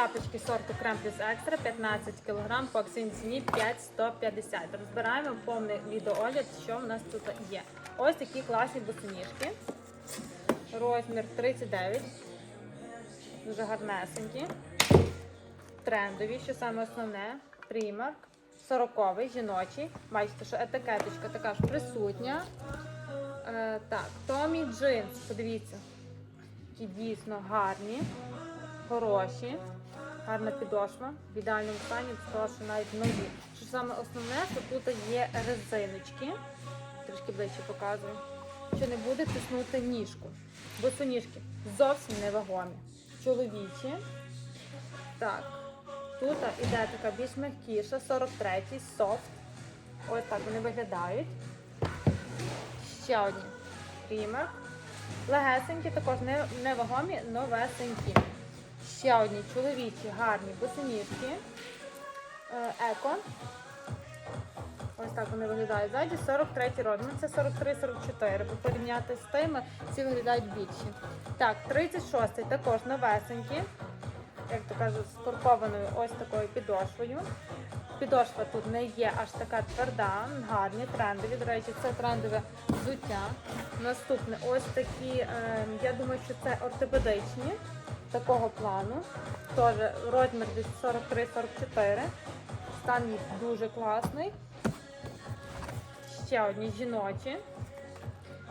Тапочки сорту Крем Екстра 15 кг по акційній ціні 5,150. Розбираємо повний відеоогляд, що в нас тут є. Ось такі класні босоніжки. Розмір 39. Дуже гарнесенькі. Трендові, що саме основне. Примарк. 40-й, жіночий. Бачите, що етикеточка така ж присутня. Е, так, Томі джинс, подивіться. Які дійсно гарні, хороші, гарна підошва. В ідеальному стані, це що навіть нові. Що саме основне, що тут є резиночки. Трішки ближче показую. Що не буде тиснути ніжку. Босоніжки зовсім не вагомі. Чоловічі. Так, тут іде така більш м'якіша, 43-й, софт. Ось так вони виглядають. Ще одні Пример. Легесенькі, також не, невагомі, новесенькі. Ще одні чоловічі, гарні босоніжки. Е, Еко. Ось так вони виглядають ззаді. 43 розмір. Це 43-44. Бо порівняти з тими, ці виглядають більші. Так, 36 також новесенькі. Як то кажуть, з коркованою ось такою підошвою. Підошва тут не є аж така тверда, гарні, трендові. До речі, це трендове взуття. Наступне ось такі, е, я думаю, що це ортопедичні такого плану. Теж розмір десь 43-44. Стан їх дуже класний. Ще одні жіночі.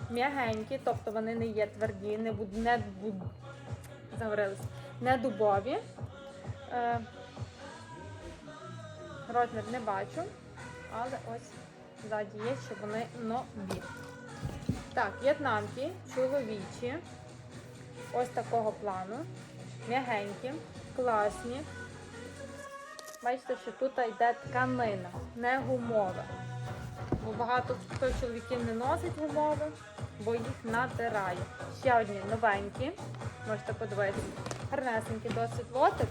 М'ягенькі, тобто вони не є тверді, не буд, не, буд, не дубові. Е, розмір не бачу, але ось ззаді є, що вони нові. Так, в'єтнамки, чоловічі, ось такого плану, м'ягенькі, класні. Бачите, що тут йде тканина, не гумова. Бо багато хто чоловіків не носить гумови, бо їх натирає. Ще одні новенькі, можете подивитися. Гарнесенькі досить лотик.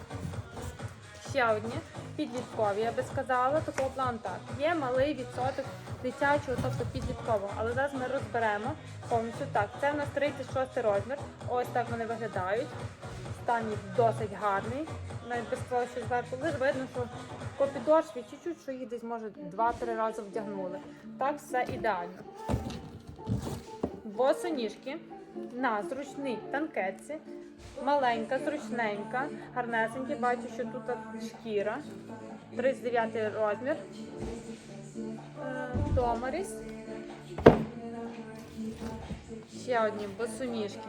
Ще одні підліткові, я би сказала, такого плану так. Є малий відсоток дитячого, тобто підліткового. Але зараз ми розберемо повністю так. Це в нас 36 розмір. Ось так вони виглядають. Стан їх досить гарний. Навіть без того, що зверху лише видно, що по підошві чуть-чуть, що їх десь може 2-3 рази вдягнули. Так все ідеально. Босоніжки на зручній танкетці. Маленька, зручненька, гарнесенькі. Бачу, що тут шкіра. 39 розмір. Томаріс. Ще одні босоніжки.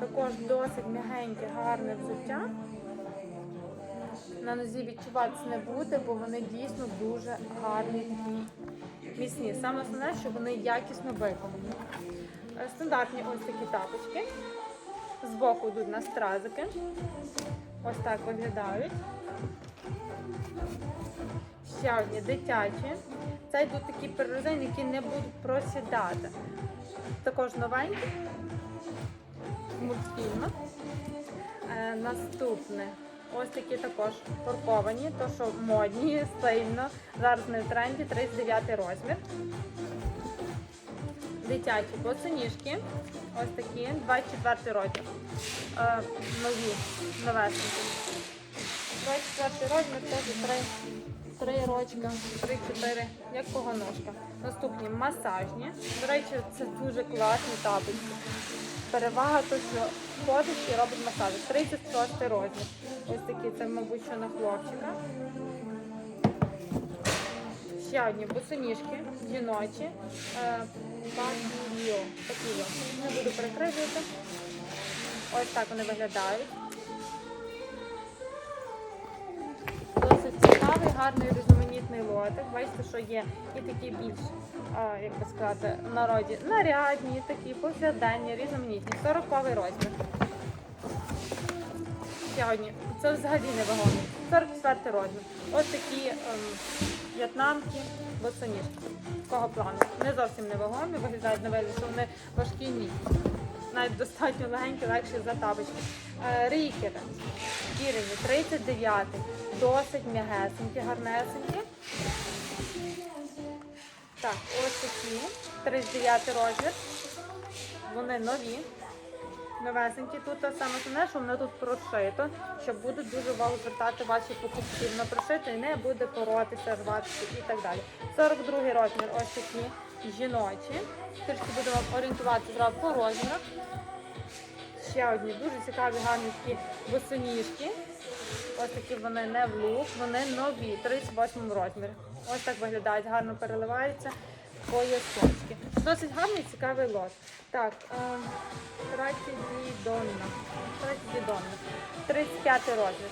Також досить м'ягеньке, гарне взуття. На нозі відчуватися не буде, бо вони дійсно дуже гарні такі міцні. Саме основне, що вони якісно виконані. Е, Стандартні ось такі тапочки. Збоку йдуть на стразики. Ось так виглядають. Ще дитячі. Це йдуть такі перерозини, які не будуть просідати. Також новенькі. Мультфільми. Е, наступне. Ось такі також фарбовані, то що модні, стильно. Зараз не в тренді, 39 розмір. Дитячі босоніжки. Ось такі, 24 розмір. Е, нові, новесенькі. 24 розмір, теж 3, 3 рочка, 3-4, як погоножка. Наступні масажні. До речі, це дуже класні тапочки. Перевага то, що ходиш і робить масаж. 36 розмір. Ось такі, це, мабуть, що на хлопчика. Ще одні босоніжки, жіночі. Е, Пакіо. Пакіо. Не буду перекривати. Ось так вони виглядають. Цікавий, гарний різноманітний лотик. Бачите, що є і такі більш, як би сказати, народі нарядні, такі повсякденні, різноманітні. 40 розмір. Ще одні. Це взагалі не вагомі. 44 розмір. Ось такі ем, в'єтнамки, босоніжки. Такого плану. Не зовсім не вагомі, виглядають на вигляд, що вони важкі ні. Навіть достатньо легенькі, легші за тапочки. Рікери. Кірені, 39 Досить м'ягесенькі, гарнесенькі. Так, ось такі. 39 розмір. Вони нові. Новесенькі. Тут те саме основне, що воно тут прошито, що буде дуже увагу звертати ваші покупці. Воно прошито і не буде поротися, рватися і так далі. 42 розмір, ось такі жіночі. Трішки буду вам орієнтувати зразу по розмірах. Ще одні дуже цікаві, гарні такі босоніжки. Ось такі вони не в лук, вони нові, 38 розмірі. Ось так виглядають, гарно переливаються поясочки. Досить гарний цікавий лот. Так, Тратідідонна. Тратідідонна. 35 розмір.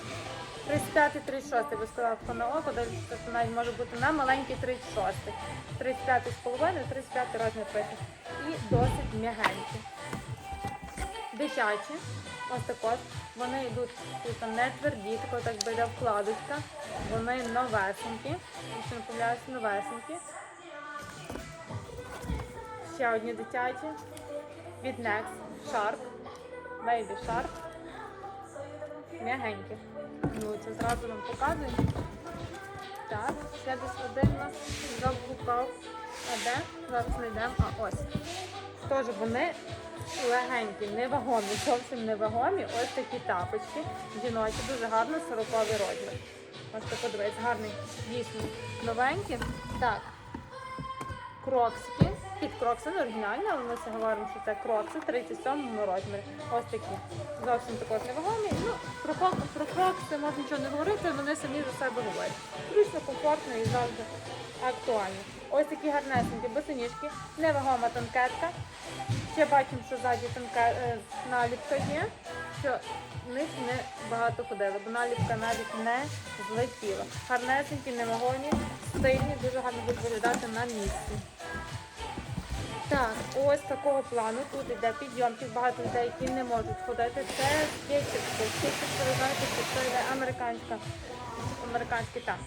35 36 би сказала, на око, дивіться, навіть може бути на маленький 36. 35 з половиною, 35 розмір пише. І досить м'ягенькі. Дитячі, ось також. Вони йдуть тут не тверді, тако так йде вкладочка. Вони новесенькі. Якщо не помиляюсь, новесенькі. Ще одні дитячі. Від Next Sharp. Baby Sharp. М'ягенькі. Ну, це зразу вам показую. Так, ще десь один нас заблукав. А де? Зараз знайдемо. А ось. Теж вони легенькі, невагомі, зовсім невагомі. Ось такі тапочки. Жіночі, дуже гарно, 40 розмір. Ось так подивись, гарний, дійсно новенький. Так, кроксики. Під крокси не оригінальні, але ми все говоримо, що це крокси 37 розмірі. Ось такі. Зовсім також невагомі. Ну, про, про крокси можна нічого не говорити, вони самі за себе говорять. Зручно, комфортно і завжди актуально. Ось такі гарнесенькі босоніжки, невагома танкетка. Ще бачимо, що ззаді тонка е, наліпка є, що в них не багато ходили, бо наліпка навіть не злетіла. Гарнесенькі, невагомі, стильні, дуже гарно будуть виглядати на місці. Так, ось такого плану. Тут іде підйомчик, багато людей, які не можуть ходити. Це скетчерсько. Скетчерсько, ви знаєте, що це йде американська, американські так,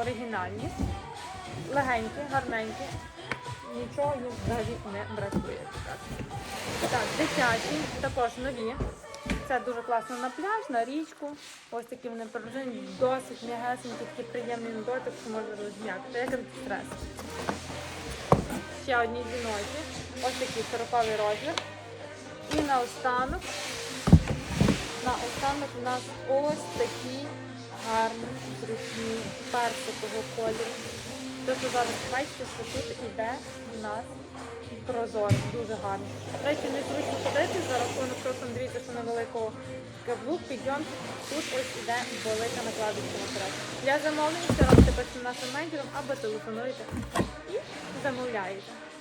оригінальні, легенькі, гарненькі. Нічого їм взагалі не бракує. Так, дитячі, також нові. Це дуже класно на пляж, на річку. Ось такі вони пружинні, досить м'ягесенькі, такі приємні на дотик, що можна розм'якти, як антистрес. Ще одні жіночі. Ось такий 40 розмір. І наостанок, наостанок у нас ось такі гарні, зручні персикового кольору. Тобто зараз бачите, що тут іде у нас прозор, дуже гарний. До речі, не зручно ходити за рахунок просто дивіться, що на великого каблук, підйом. Тут ось іде велика накладочка наперед. Для замовлення це робите першим нашим менеджером або телефонуєте і замовляєте.